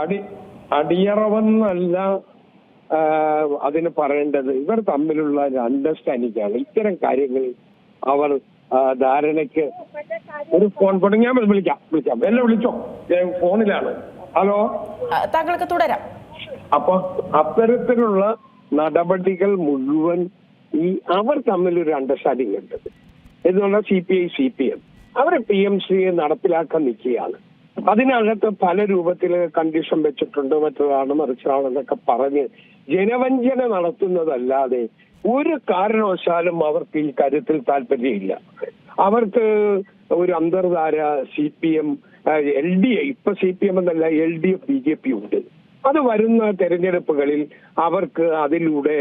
അടി അടിയറവെന്നല്ല അതിന് പറയേണ്ടത്. ഇവർ തമ്മിലുള്ള ഒരു അണ്ടർസ്റ്റാൻഡിംഗ് ആണ്. ഇത്തരം കാര്യങ്ങൾ അവർ ധാരണയ്ക്ക് ഒരു ഫോൺ ഞാൻ വിളിക്കാം വിളിക്കാം. എന്നെ വിളിച്ചോ? ഞാൻ ഫോണിലാണ്. ഹലോ? താങ്കൾക്ക് തുടരാം. അപ്പൊ അത്തരത്തിലുള്ള നടപടികൾ മുഴുവൻ ഈ അവർ തമ്മിൽ ഒരു അണ്ടർസ്റ്റാൻഡിംഗ് ഉണ്ട്. എന്നുള്ള C P I C P M. അവരെ പി എം സിയെ നടപ്പിലാക്കാൻ നിൽക്കുകയാണ്. അതിനകത്ത് പല രൂപത്തിൽ കണ്ടീഷൻ വെച്ചിട്ടുണ്ട് മറ്റതാണ് മറിച്ചതാണെന്നൊക്കെ പറഞ്ഞ് ജനവഞ്ചന നടത്തുന്നതല്ലാതെ ഒരു കാരണവശാലും അവർക്ക് ഈ കാര്യത്തിൽ താല്പര്യമില്ല. അവർക്ക് ഒരു അന്തർധാര C P M L D A ഇപ്പൊ സി പി എം എന്നല്ല L D F B J P ഉണ്ട്. അത് വരുന്ന തെരഞ്ഞെടുപ്പുകളിൽ അവർക്ക് അതിലൂടെ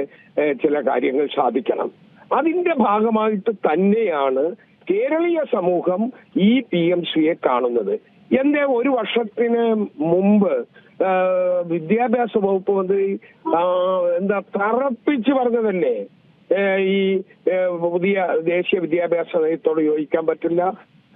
ചില കാര്യങ്ങൾ സാധിക്കണം. അതിന്റെ ഭാഗമായിട്ട് തന്നെയാണ് കേരളീയ സമൂഹം ഈ പി എം സിയെ കാണുന്നത്. എന്റെ ഒരു വർഷത്തിന് മുമ്പ് വിദ്യാഭ്യാസ വകുപ്പ് മന്ത്രി എന്താ തറപ്പിച്ച് പറഞ്ഞതല്ലേ? ഈ പുതിയ ദേശീയ വിദ്യാഭ്യാസ നയത്തോട് യോജിക്കാൻ പറ്റില്ല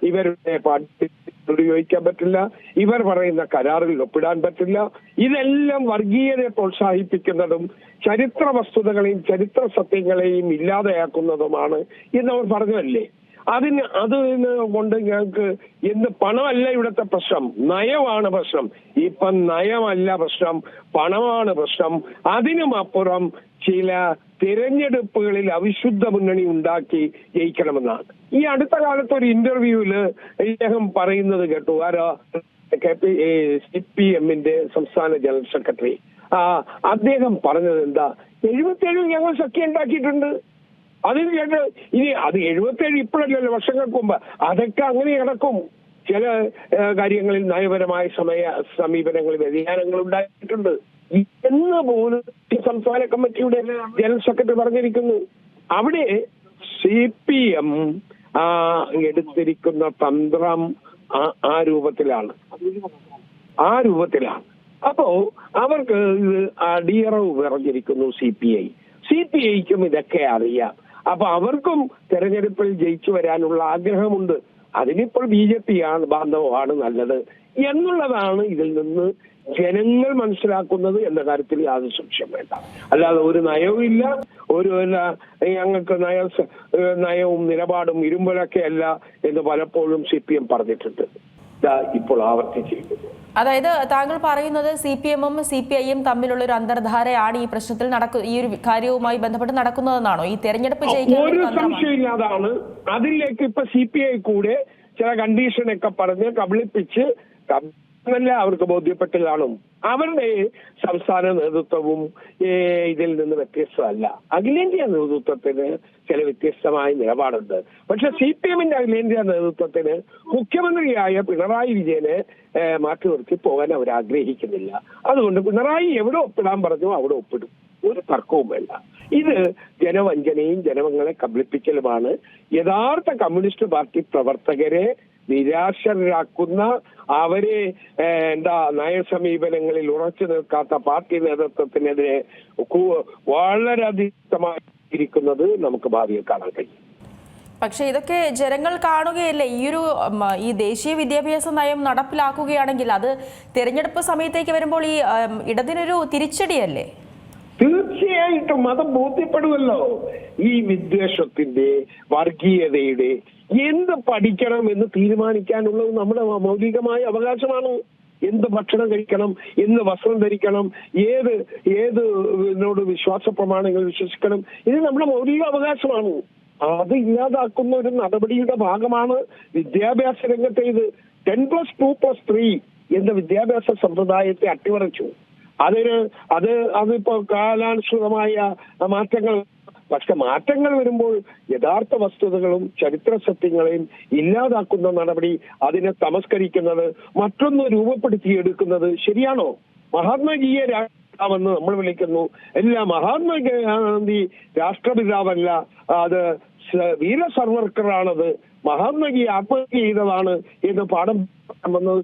ഇവരുടെ പാഠ്യത്തോട് യോജിക്കാൻ പറ്റില്ല ഇവർ പറയുന്ന കരാറിൽ ഒപ്പിടാൻ പറ്റില്ല ഇതെല്ലാം വർഗീയതയെ പ്രോത്സാഹിപ്പിക്കുന്നതും ചരിത്ര വസ്തുതകളെയും ചരിത്ര സത്യങ്ങളെയും ഇല്ലാതെയാക്കുന്നതുമാണ് എന്നവർ പറഞ്ഞതല്ലേ? അതിന് അത് കൊണ്ട് ഞങ്ങൾക്ക് എന്ത് പണമല്ല ഇവിടുത്തെ പ്രശ്നം. നയമാണ് പ്രശ്നം. ഇപ്പം നയമല്ല പ്രശ്നം. പണമാണ് പ്രശ്നം. അതിനും അപ്പുറം ചില തിരഞ്ഞെടുപ്പുകളിൽ അവിശുദ്ധ മുന്നണി ഉണ്ടാക്കി ജയിക്കണമെന്നാണ്. ഈ അടുത്ത കാലത്ത് ഒരു ഇന്റർവ്യൂവിൽ ഇദ്ദേഹം പറയുന്നത് കേട്ടു. ആരോ? സി പി എമ്മിന്റെ സംസ്ഥാന ജനറൽ സെക്രട്ടറി. ആ അദ്ദേഹം പറഞ്ഞത് എന്താ? എഴുപത്തിയേഴ് ഞങ്ങൾ സഖ്യം ഉണ്ടാക്കിയിട്ടുണ്ട്. അതിന് ഞങ്ങൾ ഇനി അത് എഴുപത്തേഴ് ഇപ്പോഴല്ലല്ലോ വർഷങ്ങൾക്ക് മുമ്പ്. അതൊക്കെ അങ്ങനെ കിടക്കും ചില കാര്യങ്ങളിൽ നയപരമായ സമയ സമീപനങ്ങളിൽ വ്യതിയാനങ്ങൾ ഉണ്ടായിട്ടുണ്ട്. എന്ന് പോലും സംസ്ഥാന കമ്മിറ്റിയുടെ ജനറൽ സെക്രട്ടറി പറഞ്ഞിരിക്കുന്നു. അവിടെ സി പി എം എടുത്തിരിക്കുന്ന തന്ത്രം ആ- രൂപത്തിലാണ്. ആ രൂപത്തിലാണ്. അപ്പോ അവർക്ക് ഇത് അടിയറവ് പറഞ്ഞിരിക്കുന്നു C P I. C P ഐക്കും ഇതൊക്കെ അറിയാം. അപ്പൊ അവർക്കും തെരഞ്ഞെടുപ്പിൽ ജയിച്ചു വരാനുള്ള ആഗ്രഹമുണ്ട്. അതിനിപ്പോൾ ബി ജെ പി ആണ് ബാന്ധവമാണ് നല്ലത് എന്നുള്ളതാണ് ഇതിൽ നിന്ന് ജനങ്ങൾ മനസ്സിലാക്കുന്നത് എന്ന കാര്യത്തിൽ യാതൊരു സംശയം വേണ്ട. അല്ലാതെ ഒരു നയവും ഇല്ല. ഒരു ഞങ്ങൾക്ക് നയ നയവും നിലപാടും ഇരുമ്പലൊക്കെ അല്ല എന്ന് പലപ്പോഴും സി പി എം പറഞ്ഞിട്ടുണ്ട്. ഇപ്പോൾ ആവർത്തിച്ചിരിക്കുന്നു. അതായത് താങ്കൾ പറയുന്നത് സി പി എമ്മും സി പി ഐയും തമ്മിലുള്ള ഒരു അന്തർധാരയാണ് ഈ പ്രശ്നത്തിൽ നടക്കു ഈ ഒരു കാര്യവുമായി ബന്ധപ്പെട്ട് നടക്കുന്നതെന്നാണോ? ഈ തെരഞ്ഞെടുപ്പ് ഒരു സംശയമില്ല അതാണ് അതിലേക്ക് ഇപ്പൊ സി പി ഐ കൂടെ ചില കണ്ടീഷനൊക്കെ പറഞ്ഞ് കബളിപ്പിച്ച് അവർക്ക് ബോധ്യപ്പെട്ട് കാണും അവരുടെ സംസ്ഥാന നേതൃത്വവും ഇതിൽ നിന്ന് വ്യത്യസ്തമല്ല. അഖിലേന്ത്യാ നേതൃത്വത്തിന് ചില വ്യത്യസ്തമായ നിലപാടുണ്ട്. പക്ഷെ സി പി എമ്മിന്റെ അഖിലേന്ത്യാ നേതൃത്വത്തിന് മുഖ്യമന്ത്രിയായ പിണറായി വിജയനെ മാറ്റി നിർത്തി പോകാൻ അവർ ആഗ്രഹിക്കുന്നില്ല. അതുകൊണ്ട് പിണറായി എവിടെ ഒപ്പിടാൻ പറഞ്ഞു അവിടെ ഒപ്പിടും. ഒരു തർക്കവും വേണ്ട. ഇത് ജനവഞ്ചനയും ജനങ്ങളെ കബളിപ്പിക്കലുമാണ്. യഥാർത്ഥ കമ്മ്യൂണിസ്റ്റ് പാർട്ടി പ്രവർത്തകരെ നിരാശരാക്കുന്ന അവരെ എന്താ നയസമീപനങ്ങളിൽ ഉറച്ചു നിൽക്കാത്ത പാർട്ടി നേതൃത്വത്തിനെതിരെ വളരെയധികമായിരിക്കുന്നത് നമുക്ക് ഭാവിയിൽ കാണാൻ കഴിയും. പക്ഷേ ഇതൊക്കെ ജനങ്ങൾ കാണുകയല്ലേ? ഈ ഒരു ഈ ദേശീയ വിദ്യാഭ്യാസ നയം നടപ്പിലാക്കുകയാണെങ്കിൽ അത് തിരഞ്ഞെടുപ്പ് സമയത്തേക്ക് വരുമ്പോൾ ഈ ഇടതിനൊരു തിരിച്ചടിയല്ലേ? തീർച്ചയായിട്ടും മതം ബോധ്യപ്പെടുമല്ലോ. ഈ വിദ്വേഷത്തിന്റെ വർഗീയതയുടെ എന്ത് പഠിക്കണം എന്ന് തീരുമാനിക്കാനുള്ളത് നമ്മുടെ മൗലികമായ അവകാശമാണ്. എന്ത് ഭക്ഷണം കഴിക്കണം എന്ത് വസ്ത്രം ധരിക്കണം ഏത് ഏത് ഇതിനോട് വിശ്വാസ പ്രമാണങ്ങൾ വിശ്വസിക്കണം ഇത് നമ്മുടെ മൗലിക അവകാശമാണ്. അത് ഇല്ലാതാക്കുന്ന ഒരു നടപടിയുടെ ഭാഗമാണ് വിദ്യാഭ്യാസ രംഗത്തെ ഇത്. Ten plus two plus three എന്ന വിദ്യാഭ്യാസ സമ്പ്രദായത്തെ അട്ടിമറിച്ചു. അതിന് അത് അതിപ്പോ കാലാനുസൃതമായ മാറ്റങ്ങൾ. പക്ഷെ മാറ്റങ്ങൾ വരുമ്പോൾ യഥാർത്ഥ വസ്തുതകളും ചരിത്ര സത്യങ്ങളെയും ഇല്ലാതാക്കുന്ന നടപടി അതിനെ തമസ്കരിക്കുന്നത് മറ്റൊന്ന് രൂപപ്പെടുത്തിയെടുക്കുന്നത് ശരിയാണോ? മഹാത്മജിയെ രാഷ്ട്രപിതാവെന്ന് നമ്മൾ വിളിക്കുന്നു. എല്ലാ മഹാത്മാഗാന്ധി രാഷ്ട്രപിതാവല്ല. അത് വീര സർവർക്കറാണത് മഹാത്മജി ആത്മഹത്യ ചെയ്തതാണ് എന്ന് പാഠം വന്നത്.